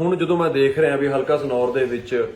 ਹੁਣ ਜਦੋਂ ਮੈਂ ਦੇਖ ਰਿਹਾ ਵੀ ਹਲਕਾ ਸਨੌਰ ਦੇ ਵਿੱਚ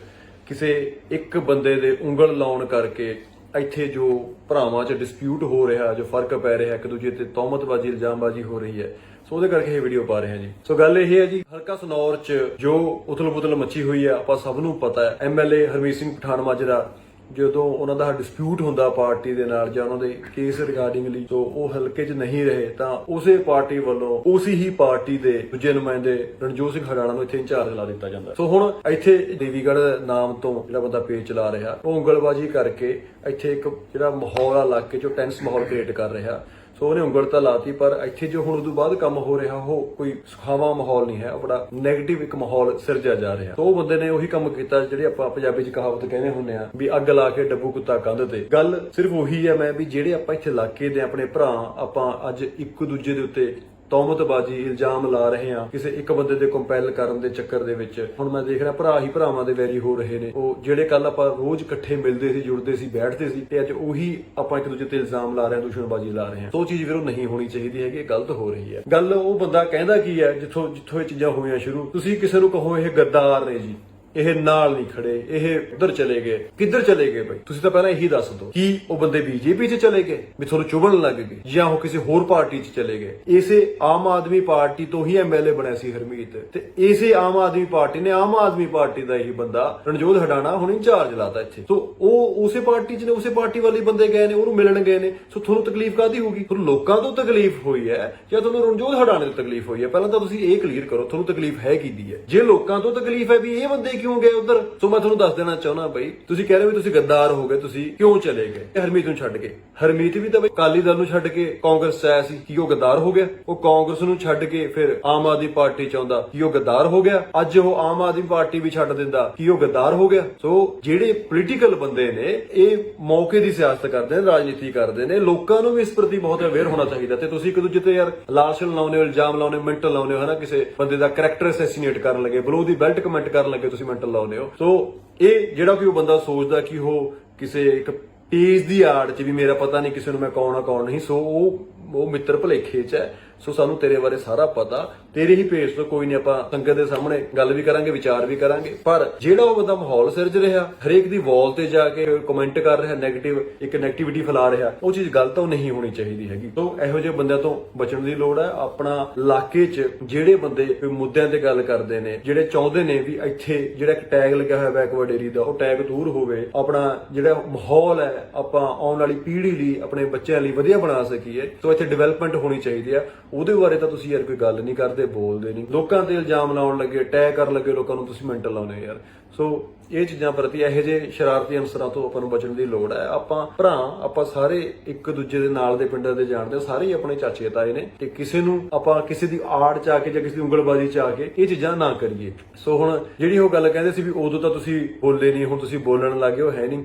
ਕਿਸੇ ਇੱਕ ਬੰਦੇ ਦੇ ਉਂਗਲ ਲਾਉਣ ਕਰਕੇ ਇੱਥੇ ਜੋ ਭਰਾਵਾਂ 'ਚ ਡਿਸਪਿਊਟ ਹੋ ਰਿਹਾ, ਜੋ ਫ਼ਰਕ ਪੈ ਰਿਹਾ, ਇੱਕ ਦੂਜੇ ਤੇ ਤੌਮਤਬਾਜ਼ੀ, ਇਲਜ਼ਾਮਬਾਜ਼ੀ ਹੋ ਰਹੀ ਹੈ, ਸੋ ਉਹਦੇ ਕਰਕੇ ਇਹ ਵੀਡੀਓ ਪਾ ਰਹੇ ਹਾਂ ਜੀ। ਸੋ ਗੱਲ ਇਹ ਹੈ ਜੀ, ਹਲਕਾ ਸਨੌਰ 'ਚ ਜੋ ਉਥਲ-ਪੁਥਲ ਮੱਚੀ ਹੋਈ ਹੈ, ਆਪਾਂ ਸਭ ਨੂੰ ਪਤਾ ਹੈ ਐਮਐਲਏ ਹਰਮੀਤ ਸਿੰਘ ਪਠਾਨ ਮਾਜਰਾ ਜਦੋਂ ਉਹਨਾਂ ਦਾ ਡਿਸਪਿਊਟ ਹੁੰਦਾ ਪਾਰਟੀ ਦੇ ਨਾਲ ਜਾਂ ਉਹਨਾਂ ਦੇ ਕੇਸ ਰਿਗਾਰਡਿੰਗਲੀ ਤੋਂ ਉਹ ਹਲਕੇ 'ਚ ਨਹੀਂ ਰਹੇ, ਤਾਂ ਉਸੇ ਪਾਰਟੀ ਵੱਲੋਂ ਉਸੇ ਹੀ ਪਾਰਟੀ ਦੇ ਦੂਜੇ ਨੁਮਾਇੰਦੇ ਰਣਜੋਤ ਸਿੰਘ ਹਰਿਆਣਾ ਨੂੰ ਇੱਥੇ ਇੰਚਾਰਜ ਲਾ ਦਿੱਤਾ ਜਾਂਦਾ। ਸੋ ਹੁਣ ਇੱਥੇ ਦੇਵੀਗੜ ਨਾਮ ਤੋਂ ਜਿਹੜਾ ਬੰਦਾ ਪੇਜ ਚਲਾ ਰਿਹਾ, ਉਹ ਉਂਗਲਬਾਜ਼ੀ ਕਰਕੇ ਇੱਥੇ ਇੱਕ ਜਿਹੜਾ ਮਾਹੌਲ ਆ ਇਲਾਕੇ 'ਚੋਂ ਟੈਂਸ ਮਾਹੌਲ ਕ੍ਰੀਏਟ ਕਰ ਰਿਹਾ। ਸੋ ਉਹਨੇ ਉਂਗਲ ਤਾਂ ਲਾਤੀ, ਪਰ ਇੱਥੇ ਜੋ ਹੁਣ ਉਦੋਂ ਬਾਅਦ ਕੰਮ ਹੋ ਰਿਹਾ, ਉਹ ਕੋਈ ਸੁਖਾਵਾਂ ਮਾਹੌਲ ਨਹੀਂ ਹੈ ਬੜਾ 네ਗੇਟਿਵ ਇੱਕ ਮਾਹੌਲ ਸਿਰਜਿਆ ਜਾ ਰਿਹਾ। ਸੋ ਉਹ ਬੰਦੇ ਨੇ ਉਹੀ ਕੰਮ ਕੀਤਾ, ਜਿਹੜੇ ਆਪਾਂ ਪੰਜਾਬੀ 'ਚ ਕਹਾਵਤ ਕਹਿੰਦੇ ਹੁੰਦੇ ਆ, ਵੀ ਅੱਗ ਲਾ ਕੇ ਡੱਬੂ ਕੁੱਤਾ ਕੰਧ ਤੇ। ਗੱਲ ਸਿਰਫ ਉਹੀ ਹੈ, ਮੈਂ ਵੀ ਜਿਹੜੇ ਆਪਾਂ ਇੱਥੇ ਇਲਾਕੇ ਦੇ ਆਪਣੇ ਭਰਾ, ਆਪਾਂ ਅੱਜ ਇੱਕ ਦੂਜੇ ਦੇ ਉੱਤੇ ਤੌਮਤਬਾਜ਼ੀ, ਇਲਜ਼ਾਮ ਲਾ ਰਹੇ ਆ ਕਿਸੇ ਇੱਕ ਬੰਦੇ ਦੇ ਕੰਪੈਲ ਕਰਨ ਦੇ ਚੱਕਰ ਦੇ ਵਿੱਚ। ਹੁਣ ਮੈਂ ਦੇਖ ਰਿਹਾ ਭਰਾ ਹੀ ਭਰਾਵਾਂ ਦੇ ਵੈਰੀ ਹੋ ਰਹੇ ਨੇ। ਉਹ ਜਿਹੜੇ ਕੱਲ ਆਪਾਂ ਰੋਜ਼ ਇਕੱਠੇ ਮਿਲਦੇ ਸੀ, ਜੁੜਦੇ ਸੀ, ਬੈਠਦੇ ਸੀ ਤੇ ਅੱਜ ਉਹੀ ਆਪਾਂ ਇੱਕ ਦੂਜੇ ਤੇ ਇਲਜ਼ਾਮ ਲਾ ਰਹੇ ਆ ਦੁਸ਼ਮਣਬਾਜ਼ੀ ਲਾ ਰਹੇ ਆ ਸੋ ਉਹ ਚੀਜ਼ ਫਿਰ ਉਹ ਨਹੀਂ ਹੋਣੀ ਚਾਹੀਦੀ ਹੈਗੀ, ਇਹ ਗਲਤ ਹੋ ਰਹੀ ਹੈ। ਗੱਲ ਉਹ ਬੰਦਾ ਕਹਿੰਦਾ ਕੀ ਹੈ, ਜਿੱਥੋਂ ਜਿੱਥੋਂ ਇਹ ਚੀਜ਼ਾਂ ਹੋਈਆਂ ਸ਼ੁਰੂ। ਤੁਸੀਂ ਕਿਸੇ ਨੂੰ ਕਹੋ ਇਹ ਗੱਦਾਰ ਨੇ ਜੀ। ਇਹ ਨਾਲ ਨਹੀਂ ਖੜੇ, ਇਹ ਉਧਰ ਚਲੇ ਗਏ। ਕਿੱਧਰ ਚਲੇ ਗਏ ਬਈ? ਤੁਸੀਂ ਤਾਂ ਪਹਿਲਾਂ ਇਹੀ ਦੱਸ ਦਿਓ ਕਿ ਉਹ ਬੰਦੇ ਬੀਜੇਪੀ 'ਚ ਚਲੇ ਗਏ, ਵੀ ਤੁਹਾਨੂੰ ਚੁਬਣ ਲੱਗ ਗਏ, ਜਾਂ ਉਹ ਕਿਸੇ ਹੋਰ ਪਾਰਟੀ 'ਚ ਚਲੇ ਗਏ। ਇਸੇ ਆਮ ਆਦਮੀ ਪਾਰਟੀ ਤੋਂ ਹੀ ਐਮਐਲਏ ਬਣਿਆ ਸੀ ਹਰਮੀਤ। ਤੇ ਇਸੇ ਆਮ ਆਦਮੀ ਪਾਰਟੀ ਨੇ ਆਮ ਆਦਮੀ ਪਾਰਟੀ ਦਾ ਹੀ ਬੰਦਾ ਰਣਜੋਤ ਹਡਾਣਾ ਹੁਣ ਇੰਚਾਰਜ ਲਾਤਾ ਇੱਥੇ। ਸੋ ਉਹ ਉਸੇ ਪਾਰਟੀ 'ਚ ਨੇ, ਉਸੇ ਪਾਰਟੀ ਵਾਲੇ ਬੰਦੇ ਗਏ ਨੇ, ਉਹਨੂੰ ਮਿਲਣ ਗਏ ਨੇ। ਸੋ ਤੁਹਾਨੂੰ ਤਕਲੀਫ ਕਾਦੀ ਹੋਊਗੀ ਤੁਹਾਨੂੰ ਲੋਕਾਂ ਤੋਂ ਤਕਲੀਫ ਹੋਈ ਹੈ, ਜਾਂ ਤੁਹਾਨੂੰ ਰਣਜੋਤ ਹਡਾਣੇ ਤੋਂ ਤਕਲੀਫ ਹੋਈ ਹੈ? ਪਹਿਲਾਂ ਤਾਂ ਤੁਸੀਂ ਇਹ ਕਲੀਅਰ ਕਰੋ, ਤੁਹਾਨੂੰ ਤਕਲੀਫ ਹੈ ਕਿਹਦੀ ਹੈ? ਜੇ ਲੋਕਾਂ ਤੋਂ ਤਕਲੀਫ ਹੈ ਵੀ ਇਹ ਬੰਦੇ ਕਿਉਂ ਗਏ ਉਧਰ? ਸੋ ਮੈਂ ਤੁਹਾਨੂੰ ਦੱਸ ਦੇਣਾ ਚਾਹੁੰਦਾ ਬਈ, ਤੁਸੀਂ ਕਹਿ ਰਹੇ ਹੋ ਤੁਸੀਂ ਗੱਦਾਰ ਹੋ ਗਏ, ਤੁਸੀਂ ਕਿਉਂ ਚਲੇ ਗਏ? ਇਹ ਹਰਮੀਤ ਨੂੰ ਛੱਡ ਕੇ। ਹਰਮੀਤ ਵੀ ਤਾਂ ਬਈ ਕਾਲੀ ਦਲ ਨੂੰ ਛੱਡ ਕੇ ਕਾਂਗਰਸ 'ਚ ਆਇਆ ਸੀ ਕੀ ਉਹ ਗੱਦਾਰ ਹੋ ਗਿਆ। ਉਹ ਕਾਂਗਰਸ ਨੂੰ ਛੱਡ ਕੇ ਫਿਰ ਆਮ ਆਦਮੀ ਪਾਰਟੀ ਚ ਆਉਂਦਾ ਕੀ ਉਹ ਗੱਦਾਰ ਹੋ ਗਿਆ। ਅੱਜ ਉਹ ਆਮ ਆਦਮੀ ਪਾਰਟੀ ਵੀ ਛੱਡ ਦਿੰਦਾ ਕੀ ਉਹ ਗੱਦਾਰ ਹੋ ਗਿਆ। ਸੋ ਜਿਹੜੇ ਪੋਲੀਟੀਕਲ ਬੰਦੇ ਨੇ, ਇਹ ਮੌਕੇ ਦੀ ਸਿਆਸਤ ਕਰਦੇ ਨੇ, ਰਾਜਨੀਤੀ ਕਰਦੇ ਨੇ, ਲੋਕਾਂ ਨੂੰ ਵੀ ਇਸ ਪ੍ਰਤੀ ਬਹੁਤ ਅਵੇਅਰ ਹੋਣਾ ਚਾਹੀਦਾ ਤੇ ਤੁਸੀਂ ਇੱਕ ਦੂਜੇ ਤੇ ਯਾਰ ਲਾਲਛਣ ਲਾਉਨੇ ਹੋ, ਇਲਜ਼ਾਮ ਲਾਉਣੇ ਹੋ ਮੈਂਟਲ ਲਾਉਨੇ ਹੋ, ਹਨਾ, ਕਿਸੇ ਬੰਦੇ ਦਾ ਕੈਰੈਕਟਰ ਅਸੈਸੀਨੇਟ ਕਰਨ ਲੱਗੇ, ਬਲੋ ਦੀ ਬੈਲਟ ਕਮੈਂਟ ਕਰਨ ਲੱਗੇ ਤੁਸੀਂ ਮੈਂਟਲ ਲਾਉਨੇ ਹੋ। ਸੋ ਇਹ ਜਿਹੜਾ ਕੋਈ ਉਹ ਬੰਦਾ ਸੋਚਦਾ ਕਿ ਉਹ ਕਿਸੇ ਇੱਕ ਪੇਜ ਦੀ ਆੜ 'ਚ ਵੀ ਮੇਰਾ ਪਤਾ ਨਹੀਂ ਕਿਸੇ ਨੂੰ ਮੈਂ ਕੌਣ ਆ, ਕੌਣ ਨਹੀਂ। ਸੋ ਉਹ ਉਹ ਮਿੱਤਰ ਭਲੇਖੇ 'ਚ ਹੈ। ਸੋ ਸਾਨੂੰ ਤੇਰੇ ਬਾਰੇ ਸਾਰਾ ਪਤਾ। ਤੇਰੇ ਹੀ ਪੇਜ ਤੋਂ ਕੋਈ ਨਹੀਂ, ਆਪਾਂ ਸੰਗਤ ਦੇ ਸਾਹਮਣੇ ਗੱਲ ਵੀ ਕਰਾਂਗੇ, ਵਿਚਾਰ ਵੀ ਕਰਾਂਗੇ। ਪਰ ਜਿਹੜਾ ਉਹ ਬੰਦਾ ਮਾਹੌਲ ਸਿਰਜ ਰਿਹਾ, ਹਰੇਕ ਦੀ ਵਾਲ ਤੇ ਜਾ ਕੇ ਕਮੈਂਟ ਕਰ ਰਿਹਾ 네ਗੇਟਿਵ ਇੱਕ 네ਗੇਟਿਵਿਟੀ ਫੈਲਾ ਰਿਹਾ, ਉਹ ਚੀਜ਼ ਗਲਤ ਉਹ ਨਹੀਂ ਹੋਣੀ ਚਾਹੀਦੀ ਹੈਗੀ। ਸੋ ਇਹੋ ਜਿਹੇ ਬੰਦਿਆਂ ਤੋਂ ਬਚਣ ਦੀ ਲੋੜ ਹੈ। ਆਪਣਾ ਇਲਾਕੇ 'ਚ ਜਿਹੜੇ ਬੰਦੇ ਕੋਈ ਮੁੱਦਿਆਂ ਤੇ ਗੱਲ ਕਰਦੇ ਨੇ, ਜਿਹੜੇ ਚਾਹੁੰਦੇ ਨੇ ਵੀ ਇੱਥੇ ਜਿਹੜਾ ਇੱਕ ਟੈਗ ਲੱਗਿਆ ਹੋਇਆ ਬੈਕਵਰਡ ਏਰੀਆ ਦਾ, ਉਹ ਟੈਗ ਦੂਰ ਹੋਵੇ, ਆਪਣਾ ਜਿਹੜਾ ਮਾਹੌਲ ਹੈ, ਆਪਾਂ ਆਉਣ ਵਾਲੀ ਪੀੜ੍ਹੀ ਲਈ, ਆਪਣੇ ਬੱਚਿਆਂ ਲਈ ਵਧੀਆ ਬਣਾ ਸਕੀਏ। ਸੋ ਇੱਥੇ ਡਿਵੈਲਪਮੈਂਟ ਹੋਣੀ ਚਾਹੀਦੀ ਆ ਉਹਦੇ ਬਾਰੇ ਤਾਂ ਤੁਸੀਂ ਯਾਰ ਕੋਈ ਗੱਲ ਨਹੀਂ ਕਰਦੇ, ਬੋਲਦੇ ਨਹੀਂ। ਲੋਕਾਂ ਤੇ ਇਲਜ਼ਾਮ ਲਾਉਣ ਲੱਗੇ ਟੈਗ ਕਰਨ ਲੱਗੇ, ਲੋਕਾਂ ਨੂੰ ਤੁਸੀਂ ਮੈਂਟਲ ਲਾਉਨੇ ਯਾਰ। ਸੋ ਇਹ ਚੀਜ਼ਾਂ ਪ੍ਰਤੀ ਇਹੋ ਜਿਹੇ ਸ਼ਰਾਰਤੀ ਅਨਸਰਾਂ ਤੋਂ ਆਪਾਂ ਨੂੰ ਬਚਣ ਦੀ ਲੋੜ ਹੈ। ਆਪਾਂ ਭਰਾ, ਆਪਾਂ ਸਾਰੇ ਇੱਕ ਦੂਜੇ ਦੇ ਨਾਲ ਦੇ ਪਿੰਡਾਂ ਦੇ ਜਾਣਦੇ ਸਾਰੇ ਹੀ ਆਪਣੇ ਚਾਚੇ ਤਾਏ ਨੇ। ਤੇ ਕਿਸੇ ਨੂੰ ਆਪਾਂ ਕਿਸੇ ਦੀ ਆੜ ਚ ਆ ਕੇ ਜਾਂ ਕਿਸੇ ਦੀ ਉਂਗਲਬਾਜ਼ੀ ਚ ਆ ਕੇ ਇਹ ਚੀਜ਼ਾਂ ਨਾ ਕਰੀਏ। ਸੋ ਹੁਣ ਜਿਹੜੀ ਉਹ ਗੱਲ ਕਹਿੰਦੇ ਸੀ ਵੀ ਉਦੋਂ ਤਾਂ ਤੁਸੀਂ ਬੋਲੇ ਨਹੀਂ, ਹੁਣ ਤੁਸੀਂ ਬੋਲਣ ਲੱਗੇ ਹੋ, ਹੈ ਨਹੀਂ।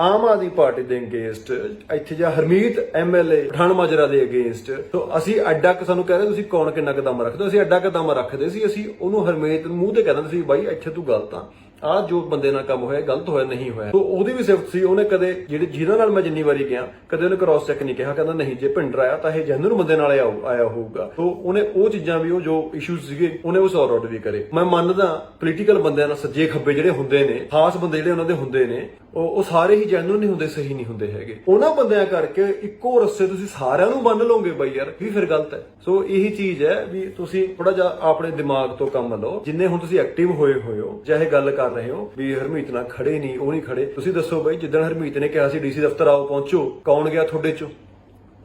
ਆਮ ਆਦਮੀ ਪਾਰਟੀ ਦੇ ਅਗੇਂਸਟ ਇੱਥੇ ਜਾਂ ਹਰਮੀਤ ਐਮਐਲਏ ਪਠਾਨ ਮਾਜਰਾ ਦੇ ਅਗੇਂਸਟ ਤੋਂ ਅਸੀਂ ਅੱਡਾ ਕ ਸਾਨੂੰ ਕਹਿੰਦੇ ਤੁਸੀਂ ਕੌਣ ਕਿੰਨਾ ਕਦਮ ਰੱਖਦੇ ਹੋ? ਅਸੀਂ ਅੱਡਾ ਕਦਮ ਰੱਖਦੇ ਸੀ, ਅਸੀਂ ਉਹਨੂੰ ਹਰਮੀਤ ਮੂੰਹ ਤੇ ਕਹਿੰਦੇ ਸੀ ਬਾਈ ਇੱਥੇ ਤੂੰ ਗਲਤ ਆ। ਆ ਜੋ ਬੰਦੇ ਨਾਲ ਕੰਮ ਹੋਇਆ ਗਲਤ ਹੋਇਆ, ਨਹੀਂ ਹੋਇਆ। ਤੋਂ ਉਹਦੀ ਵੀ ਸਿਫਤ ਸੀ, ਉਹਨੇ ਕਦੇ ਜਿਹੜੇ ਜਿਹਨਾਂ ਨਾਲ ਮੈਂ ਜਿੰਨੀ ਵਾਰੀ ਗਿਆ, ਕਦੇ ਉਹਨੇ ਕ੍ਰਾਸ ਚੈੱਕ ਨਹੀਂ ਕਿਹਾ, ਕਹਿੰਦਾ ਨਹੀਂ, ਜੇ ਭਿੰਡਰ ਆਇਆ ਤਾਂ ਇਹ ਜੈਨੂਨ ਬੰਦੇ ਨਾਲ ਆਇਆ ਹੋਊਗਾ। ਤੋਂ ਉਹਨੇ ਉਹ ਚੀਜ਼ਾਂ ਵੀ, ਉਹ ਜੋ ਇਸ਼ੂਜ਼ ਸੀਗੇ, ਉਹਨੇ ਉਹ ਸੌਰਟ ਆਊਟ ਵੀ ਕਰੇ। ਮੈਂ ਮੰਨਦਾ ਪੋਲੀਟੀਕਲ ਬੰਦਿਆਂ ਨਾਲ ਸੱਜੇ ਖੱਬੇ ਜਿਹੜੇ ਹੁੰਦੇ ਨੇ, ਖਾਸ ਬੰਦੇ ਜਿਹੜੇ ਉਹਨਾਂ ਦੇ ਹੁੰਦੇ ਨੇ ਉਹ ਸਾਰੇ ਹੀ ਜੈਨੂਨ ਨਹੀਂ ਹੁੰਦੇ, ਸਹੀ ਨਹੀਂ ਹੁੰਦੇ ਹੈਗੇ। ਉਹਨਾਂ ਬੰਦਿਆਂ ਕਰਕੇ ਇੱਕੋ ਰਸਤੇ ਤੁਸੀਂ ਸਾਰਿਆਂ ਨੂੰ ਬੰਨ ਲਓਗੇ ਬਾਈ ਯਾਰ ਵੀ ਫਿਰ ਗਲਤ ਹੈ। ਸੋ ਇਹੀ ਚੀਜ਼ ਹੈ ਵੀ ਤੁਸੀਂ ਥੋੜਾ ਜਿਹਾ ਆਪਣੇ ਦਿਮਾਗ ਤੋਂ ਕੰਮ ਲਓ। ਜਿੰਨੇ ਹੁਣ ਤੁਸੀਂ ਐਕਟਿਵ ਹੋਏ ਹੋਏ ਹੋ ਜਾਂ ਇਹ ਗੱਲ ਕਰ ਰਹੇ ਹੋ ਵੀ ਹਰਮੀਤ ਨਾਲ ਖੜੇ ਨਹੀਂ, ਉਹ ਨਹੀਂ ਖੜੇ, ਤੁਸੀਂ ਦੱਸੋ ਬਾਈ ਜਿੱਦਣ ਹਰਮੀਤ ਨੇ ਕਿਹਾ ਸੀ ਡੀਸੀ ਦਫ਼ਤਰ ਆਓ, ਪਹੁੰਚੋ, ਕੌਣ ਗਿਆ ਤੁਹਾਡੇ ਚੋਂ?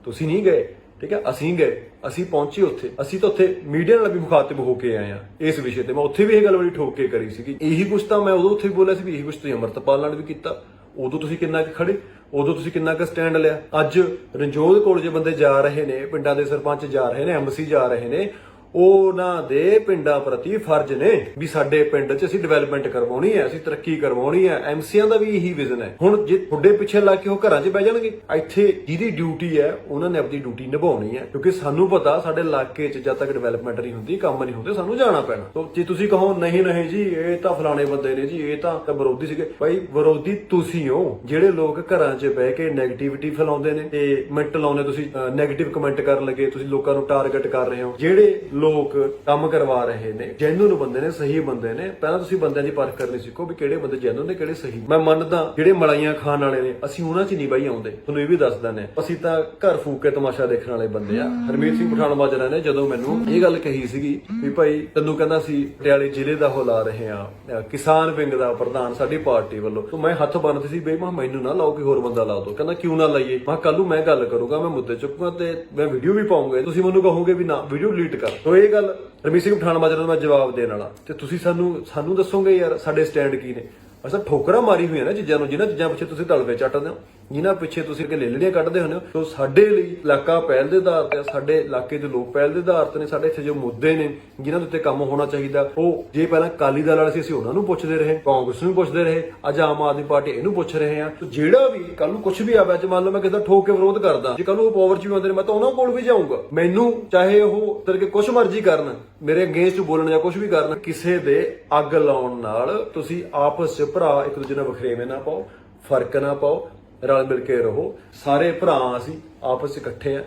ਤੁਸੀਂ ਨਹੀਂ ਗਏ। ਠੀਕ ਹੈ? ਅਸੀਂ ਗਏ, ਅਸੀਂ ਪਹੁੰਚੇ ਉੱਥੇ। ਅਸੀਂ ਤਾਂ ਉੱਥੇ ਮੀਡੀਆ ਨਾਲ ਵੀ ਮੁਖਾਤਿਬ ਹੋ ਕੇ ਆਏ ਆ ਇਸ ਵਿਸ਼ੇ ਤੇ। ਮੈਂ ਉੱਥੇ ਵੀ ਇਹ ਗੱਲ ਬੜੀ ਠੋਕ ਕੇ ਕਰੀ ਸੀਗੀ। ਇਹੀ ਕੁਛ ਤਾਂ ਮੈਂ ਉਦੋਂ ਉੱਥੇ ਵੀ ਬੋਲਿਆ ਸੀ ਵੀ ਇਹੀ ਕੁਛ ਤੁਸੀਂ ਅਮਰਤਪਾਲ ਨਾਲ ਵੀ ਕੀਤਾ। ਉਦੋਂ ਤੁਸੀਂ ਕਿੰਨਾ ਕੁ ਖੜੇ, ਉਦੋਂ ਤੁਸੀਂ ਕਿੰਨਾ ਕੁ ਸਟੈਂਡ ਲਿਆ। ਅੱਜ ਰਣਜੋਤ ਕੋਲ ਜੇ ਬੰਦੇ ਜਾ ਰਹੇ ਨੇ, ਪਿੰਡਾਂ ਦੇ ਸਰਪੰਚ ਜਾ ਰਹੇ ਨੇ ਐਮਸੀ ਜਾ ਰਹੇ ਨੇ ਉਹਨਾਂ ਦੇ ਪਿੰਡਾਂ ਪ੍ਰਤੀ ਫਰਜ਼ ਨੇ ਵੀ ਸਾਡੇ ਪਿੰਡ 'ਚ ਅਸੀਂ ਡਿਵੈਲਪਮੈਂਟ ਕਰਵਾਉਣੀ ਹੈ, ਅਸੀਂ ਤਰੱਕੀ ਕਰਵਾਉਣੀ ਹੈ ਐਮਸੀਆਂ ਦਾ ਵੀ ਇਹੀ ਵਿਜ਼ਨ ਹੈ। ਹੁਣ ਜੇ ਤੁਹਾਡੇ ਪਿੱਛੇ ਲੱਗ ਕੇ ਉਹ ਘਰਾਂ 'ਚ ਬਹਿ ਜਾਣਗੇ, ਇੱਥੇ ਜਿਹਦੀ ਡਿਊਟੀ ਹੈ, ਉਹਨਾਂ ਨੇ ਆਪਣੀ ਡਿਊਟੀ ਨਿਭਾਉਣੀ ਹੈ, ਕਿਉਂਕਿ ਸਾਨੂੰ ਪਤਾ ਸਾਡੇ ਇਲਾਕੇ 'ਚ ਜਦ ਤੱਕ ਡਿਵੈਲਪਮੈਂਟ ਨਹੀਂ ਹੁੰਦੀ, ਕੰਮ ਨਹੀਂ ਹੁੰਦੇ, ਸਾਨੂੰ ਜਾਣਾ ਪੈਣਾ। ਤੋ ਜੇ ਤੁਸੀਂ ਕਹੋ, ਨਹੀਂ ਨਹੀਂ ਜੀ, ਇਹ ਤਾਂ ਫਲਾਣੇ ਬੰਦੇ ਨੇ ਜੀ, ਇਹ ਤਾਂ ਵਿਰੋਧੀ ਸੀਗੇ। ਭਾਈ, ਵਿਰੋਧੀ ਤੁਸੀਂ ਹੋ, ਜਿਹੜੇ ਲੋਕ ਘਰਾਂ 'ਚ ਬਹਿ ਕੇ ਨੈਗੇਟਿਵਿਟੀ ਫੈਲਾਉਂਦੇ ਨੇ ਤੇ ਮਿੰਟ ਲਾਉਂਦੇ ਤੁਸੀਂ ਨੈਗੇਟਿਵ ਕਮੈਂਟ ਕਰਨ ਲੱਗੇ, ਤੁਸੀਂ ਲੋਕਾਂ ਨੂੰ ਟਾਰਗੇਟ ਕਰ ਰਹੇ ਹੋ। ਜਿਹੜੇ ਲੋਕ ਕੰਮ ਕਰਵਾ ਰਹੇ ਨੇ ਜੈਨੂਨ ਬੰਦੇ ਨੇ ਸਹੀ ਬੰਦੇ ਨੇ ਪਹਿਲਾਂ ਤੁਸੀਂ ਬੰਦਿਆਂ ਦੀ ਪਰਖ ਕਰਨੀ ਸਿੱਖੋ ਵੀ ਕਿਹੜੇ ਬੰਦੇ ਜੈਨੂਨ ਨੇ ਕਿਹੜੇ ਸਹੀ ਮੈਂ ਮੰਨਦਾ ਜਿਹੜੇ ਮਲਾਈਆਂ ਖਾਣ ਵਾਲੇ ਨੇ ਅਸੀਂ ਉਹਨਾਂ 'ਚ ਨਹੀਂ ਬਾਈ ਆਉਂਦੇ। ਤੁਹਾਨੂੰ ਇਹ ਵੀ ਦੱਸ ਦਿੰਦੇ ਅਸੀਂ ਤਾਂ ਘਰ ਫੂਕ ਕੇ ਤਮਾਸ਼ਾ ਦੇਖਣ ਵਾਲੇ ਬੰਦੇ ਆ। ਹਰਮੀਤ ਸਿੰਘ ਪਠਾਨ ਮਾਜਰਾ ਨੇ ਜਦੋਂ ਮੈਨੂੰ ਇਹ ਗੱਲ ਕਹੀ ਸੀਗੀ ਵੀ ਭਾਈ ਤੈਨੂੰ ਕਹਿੰਦਾ ਸੀ ਪਟਿਆਲੇ ਜ਼ਿਲ੍ਹੇ ਦਾ ਹੋ ਲਾ ਰਹੇ ਆ ਕਿਸਾਨ ਵਿੰਗ ਦਾ ਪ੍ਰਧਾਨ ਸਾਡੀ ਪਾਰਟੀ ਵੱਲੋਂ। ਤਾਂ ਮੈਂ ਹੱਥ ਬੰਨ੍ਹਦੇ ਸੀ ਬਈ ਮੈਂ ਮੈਨੂੰ ਨਾ ਲਾਓ ਕਿ ਹੋਰ ਬੰਦਾ ਲਾ ਦੋ। ਕਹਿੰਦਾ ਕਿਉਂ ਨਾ ਲਾਈਏ? ਮੈਂ ਕੱਲ ਨੂੰ ਮੈਂ ਗੱਲ ਕਰੂੰਗਾ ਮੈਂ ਮੁੱਦੇ ਚੁੱਕੂਗਾ ਤੇ ਮੈਂ ਵੀਡੀਓ ਵੀ ਪਾਉਂਗਾ। ਤੁਸੀਂ ਮੈਨੂੰ ਕਹੋਗੇ ਵੀ ਨਾ ਵੀਡੀਓ ਡਿਲੀਟ ਕਰ। ਤੋ ਇਹ ਗੱਲ ਰਮੀਤ ਸਿੰਘ ਪਠਾਨ ਮਾਜਰਾ ਨੂੰ ਮੈਂ ਜਵਾਬ ਦੇਣ ਵਾਲਾ। ਤੇ ਤੁਸੀਂ ਸਾਨੂੰ ਸਾਨੂੰ ਦੱਸੋਗੇ ਯਾਰ ਸਾਡੇ ਸਟੈਂਡ ਕੀ ਨੇ? ਅਸਾਂ ਠੋਕਰਾਂ ਮਾਰੀ ਹੋਈਆਂ ਨਾ ਚੀਜ਼ਾਂ ਨੂੰ, ਜਿਨ੍ਹਾਂ ਚੀਜ਼ਾਂ ਪਿੱਛੇ ਤੁਸੀਂ ਤਲਵੇ ਚੱਟਦੇ ਹੋ ਜਿਨ੍ਹਾਂ ਪਿੱਛੇ ਤੁਸੀਂ ਕਿ ਲੇਲੜੀਆਂ ਕੱਢਦੇ ਹੁੰਦੇ ਹੋ ਤੋਂ ਸਾਡੇ ਲਈ ਇਲਾਕਾ ਪਹਿਲ ਦੇ ਆਧਾਰ ਤੇ ਆ, ਸਾਡੇ ਇਲਾਕੇ ਦੇ ਲੋਕ ਪਹਿਲ ਦੇ ਆਧਾਰ ਤੇ ਨੇ ਸਾਡੇ ਇੱਥੇ ਜੋ ਮੁੱਦੇ ਨੇ ਜਿਨ੍ਹਾਂ ਦੇ ਉੱਤੇ ਕੰਮ ਹੋਣਾ ਚਾਹੀਦਾ। ਉਹ ਜੇ ਪਹਿਲਾਂ ਕਾਲੀ ਦਲ ਵਾਲੇ ਸੀ ਅਸੀਂ ਉਹਨਾਂ ਨੂੰ ਪੁੱਛਦੇ ਰਹੇ ਕਾਂਗਰਸ ਨੂੰ ਪੁੱਛਦੇ ਰਹੇ ਅੱਜ ਆਮ ਆਦਮੀ ਪਾਰਟੀ ਇਹਨੂੰ ਪੁੱਛ ਰਹੇ ਆ। ਤੇ ਜਿਹੜਾ ਵੀ ਕੱਲ ਨੂੰ ਕੁਝ ਵੀ ਆਵੇ ਅੱਜ ਮੰਨ ਲਓ ਮੈਂ ਕਿਸੇ ਦਾ ਠੋਕ ਕੇ ਵਿਰੋਧ ਕਰਦਾ ਜੇ ਕੱਲ ਨੂੰ ਉਹ ਪਾਵਰ 'ਚ ਵੀ ਆਉਂਦੇ ਨੇ ਮੈਂ ਤਾਂ ਉਹਨਾਂ ਕੋਲ ਵੀ ਜਾਊਂਗਾ। ਮੈਨੂੰ ਚਾਹੇ ਉਹ ਤਰੀਕੇ ਕੁਝ ਮਰਜ਼ੀ ਕਰਨ ਮੇਰੇ ਅਗੇਂਸਟ ਬੋਲਣ ਜਾਂ ਕੁਝ ਵੀ ਕਰਨ ਕਿਸੇ ਦੇ ਅੱਗ ਲਾਉਣ ਨਾਲ ਤੁਸੀਂ ਆਪਸ 'ਚ ਭਰਾ ਇੱਕ ਦੂਜੇ ਨਾਲ ਵਖਰੇਵੇਂ ਨਾ ਪਾਓ ਫ਼ਰਕ ਨਾ ਪਾਓ ਰਲ ਮਿਲ ਕੇ ਰਹੋ। ਸਾਰੇ ਭਰਾ ਅਸੀਂ ਆਪਸ 'ਚ ਇਕੱਠੇ ਆ।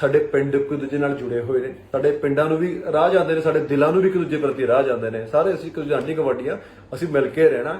ਸਾਡੇ ਪਿੰਡ ਇੱਕ ਦੂਜੇ ਨਾਲ ਜੁੜੇ ਹੋਏ ਨੇ। ਸਾਡੇ ਪਿੰਡਾਂ ਨੂੰ ਵੀ ਰਾਹ ਜਾਂਦੇ ਨੇ, ਸਾਡੇ ਦਿਲਾਂ ਨੂੰ ਵੀ ਇੱਕ ਦੂਜੇ ਪ੍ਰਤੀ ਰਾਹ ਜਾਂਦੇ ਨੇ। ਸਾਰੇ ਅਸੀਂ ਇੱਕ ਦੂਜੇ ਆਂਟੀ ਕਬੱਡੀਆਂ ਅਸੀਂ ਮਿਲ ਕੇ ਰਹਿਣਾ।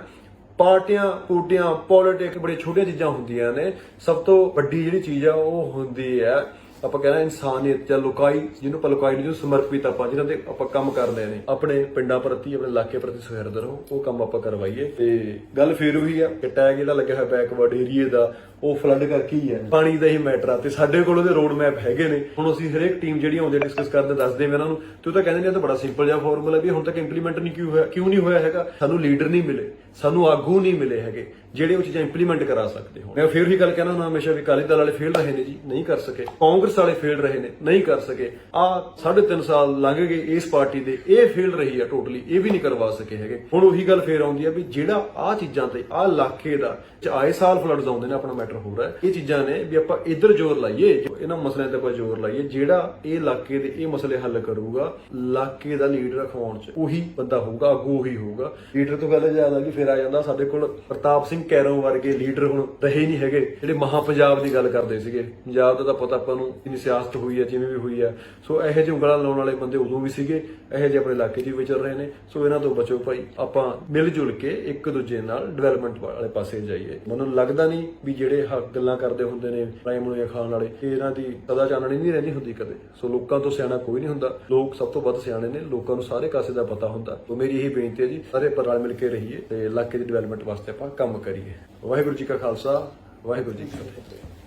ਪਾਰਟੀਆਂ ਪੂਟੀਆਂ ਪੋਲਿਟਿਕ ਬੜੀ ਛੋਟੀਆਂ ਚੀਜ਼ਾਂ ਹੁੰਦੀਆਂ ਨੇ। ਸਭ ਤੋਂ ਵੱਡੀ ਜਿਹੜੀ ਚੀਜ਼ ਆ, ਉਹ ਹੁੰਦੀ ਹੈ ਆਪਾਂ ਕਹਿੰਦੇ ਇਨਸਾਨੀਅਤ ਜਾਂ ਲੁਕਾਈ, ਜਿਹਨੂੰ ਆਪਾਂ ਲੁਕਾਈ ਨੂੰ ਸਮਰਪਿਤ ਆਪਾਂ, ਜਿਹਨਾਂ ਦੇ ਆਪਾਂ ਕੰਮ ਕਰਦੇ ਨੇ। ਆਪਣੇ ਪਿੰਡਾਂ ਪ੍ਰਤੀ, ਆਪਣੇ ਇਲਾਕੇ ਪ੍ਰਤੀ ਸੁਹਿਰਦ ਰਹੋ, ਉਹ ਕੰਮ ਆਪਾਂ ਕਰਵਾਈਏ। ਤੇ ਗੱਲ ਫੇਰ ਉਹੀ ਆ ਕਿ ਟੈਗ ਜਿਹੜਾ ਲੱਗਿਆ ਹੋਇਆ ਬੈਕਵਰਡ ਏਰੀਏ ਦਾ ਉਹ ਫਲੱਡ ਕਰਕੇ ਹੀ ਹੈ ਪਾਣੀ ਦਾ ਹੀ ਮੈਟਰ ਆ ਤੇ ਸਾਡੇ ਕੋਲ ਉਹਦੇ ਰੋਡ ਮੈਪ ਹੈਗੇ ਨੇ। ਹੁਣ ਅਸੀਂ ਹਰੇਕ ਟੀਮ ਜਿਹੜੀ ਆਉਂਦੀ ਡਿਸਕਸ ਕਰਦੇ ਦੱਸਦੇ ਮੈਂ ਇਹਨਾਂ ਨੂੰ, ਤੇ ਉਹ ਤਾਂ ਕਹਿੰਦੇ ਨੇ ਇਹ ਤਾਂ ਬੜਾ ਸਿੰਪਲ ਜਿਹਾ ਫਾਰਮੂਲਾ ਵੀ ਹੁਣ ਤੱਕ ਇੰਪਲੀਮੈਂਟ ਨਹੀਂ ਕਿਉਂ ਹੋਇਆ, ਕਿਉਂ ਨਹੀਂ ਹੋਇਆ ਹੈਗਾ? ਸਾਨੂੰ ਲੀਡਰ ਨਹੀਂ ਮਿਲੇ, ਸਾਨੂੰ ਆਗੂ ਨਹੀਂ ਮਿਲੇ ਹੈਗੇ, ਜਿਹੜੇ ਉਹ ਚੀਜ਼ਾਂ ਇੰਪਲੀਮੈਂਟ ਕਰਾ ਸਕਦੇ ਹੋ ਮੈਂ ਫਿਰ ਵੀ ਗੱਲ ਕਹਿਣਾ ਹੁੰਦਾ ਹਮੇਸ਼ਾ ਵੀ ਅਕਾਲੀ ਦਲ ਵਾਲੇ ਫੇਲ ਰਹੇ ਨੇ ਜੀ, ਨਹੀਂ ਕਰ ਸਕੇ। ਕਾਂਗਰਸ ਵਾਲੇ ਫੇਲ ਰਹੇ ਨੇ, ਨਹੀਂ ਕਰ ਸਕੇ। ਆ 3.5 ਸਾਲ ਲੰਘ ਗਏ ਇਸ ਪਾਰਟੀ ਦੇ, ਇਹ ਫੇਲ ਰਹੀ ਆ ਟੋਟਲੀ ਇਹ ਵੀ ਨਹੀਂ ਕਰਵਾ ਸਕੇ ਹੈਗੇ। ਹੁਣ ਉਹੀ ਗੱਲ ਫੇਰ ਆਉਂਦੀ ਆ ਵੀ ਜਿਹੜਾ ਆ ਚੀਜ਼ਾਂ ਤੇ ਆ ਇਲਾਕੇ ਦਾ, ਚ ਆਏ ਸਾਲ ਫਲੱਡਸ ਆਉਂਦੇ ਨੇ ਆਪਣਾ ਮੈਟਰ ਹੋ ਰਿਹਾ ਇਹ ਚੀਜ਼ਾਂ ਨੇ ਵੀ ਆਪਾਂ ਇੱਧਰ ਜ਼ੋਰ ਲਾਈਏ, ਇਹਨਾਂ ਮਸਲਿਆਂ ਤੇ ਆਪਾਂ ਜ਼ੋਰ ਲਾਈਏ, ਜਿਹੜਾ ਇਹ ਇਲਾਕੇ ਦੇ ਇਹ ਮਸਲੇ ਹੱਲ ਕਰੂਗਾ, ਇਲਾਕੇ ਦਾ ਲੀਡਰ ਅਖਵਾਉਣ ਚ ਉਹੀ ਬੰਦਾ ਹੋਊਗਾ ਅੱਗੋਂ ਉਹੀ ਹੋਊਗਾ। ਲੀਡਰ ਤੋਂ ਗੱਲ ਜ਼ਿਆਦਾ ਕਿ ਫਿਰ ਆ ਜਾਂਦਾ ਸਾਡੇ ਕੋਲ ਪ੍ਰਤਾਪ ਸਿੰਘ ਕੈਰੋਂ ਵਰਗੇ ਲੀਡਰ ਹੁਣ ਰਹੇ ਨਹੀਂ ਹੈਗੇ, ਜਿਹੜੇ ਮਹਾ ਪੰਜਾਬ ਦੀ ਗੱਲ ਕਰਦੇ ਸੀਗੇ। ਪੰਜਾਬ ਦਾ ਤਾਂ ਪਤਾ ਆਪਾਂ ਨੂੰ ਕਿੰਨੀ ਸਿਆਸਤ ਹੋਈ ਹੈ, ਜਿਵੇਂ ਵੀ ਹੋਈ ਹੈ। ਸੋ ਇਹੋ ਜਿਹੇ ਉਂਗਲਾਂ ਲਾਉਣ ਵਾਲੇ ਬੰਦੇ ਉਦੋਂ ਵੀ ਸੀਗੇ, ਇਹੋ ਜਿਹੇ ਆਪਣੇ ਇਲਾਕੇ 'ਚ ਵੀ ਵਿਚਰ ਰਹੇ ਨੇ। ਸੋ ਇਹਨਾਂ ਤੋਂ ਬਚੋ ਭਾਈ, ਆਪਾਂ ਮਿਲ ਜੁਲ ਕੇ ਇੱਕ ਦੂਜੇ ਨਾਲ ਡਿਵੈਲਪਮੈਂਟ ਵਾਲੇ ਪਾਸੇ ਜਾਈਏ। ਮੈਨੂੰ ਲੱਗਦਾ ਨਹੀਂ ਵੀ ਜਿਹੜੇ ਹ- ਗੱਲਾਂ ਕਰਦੇ ਹੁੰਦੇ ਨੇ ਪ੍ਰਾਈਮ ਨੂੰ ਖਾਣ ਵਾਲੇ ਇਹਨਾਂ ਦੀ ਸਦਾ ਚਾਨਣੀ ਨਹੀਂ ਰਹਿੰਦੀ ਹੁੰਦੀ ਕਦੇ। ਸੋ ਲੋਕਾਂ ਤੋਂ ਸਿਆਣਾ ਕੋਈ ਨਹੀਂ ਹੁੰਦਾ। ਲੋਕ ਸਭ ਤੋਂ ਵੱਧ ਸਿਆਣੇ ਨੇ, ਲੋਕਾਂ ਨੂੰ ਸਾਰੇ ਕਾਸੇ ਦਾ ਪਤਾ ਹੁੰਦਾ। ਸੋ ਮੇਰੀ ਇਹੀ ਬੇਨਤੀ ਹੈ ਜੀ, ਸਾਰੇ ਪਰ ਰਲ ਮਿਲ ਕੇ ਰਹੀਏ ਤੇ ਇਲਾਕੇ ਦੀ ਡਿਵੈਲਪਮੈਂਟ ਵਾਸਤੇ ਆਪਾਂ ਕੰਮ ਕਰੀਏ। ਵਾਹਿਗੁਰੂ ਜੀ ਕਾ ਖਾਲਸਾ, ਵਾਹਿਗੁਰੂ ਜੀ ਕੀ ਫਤਿਹ।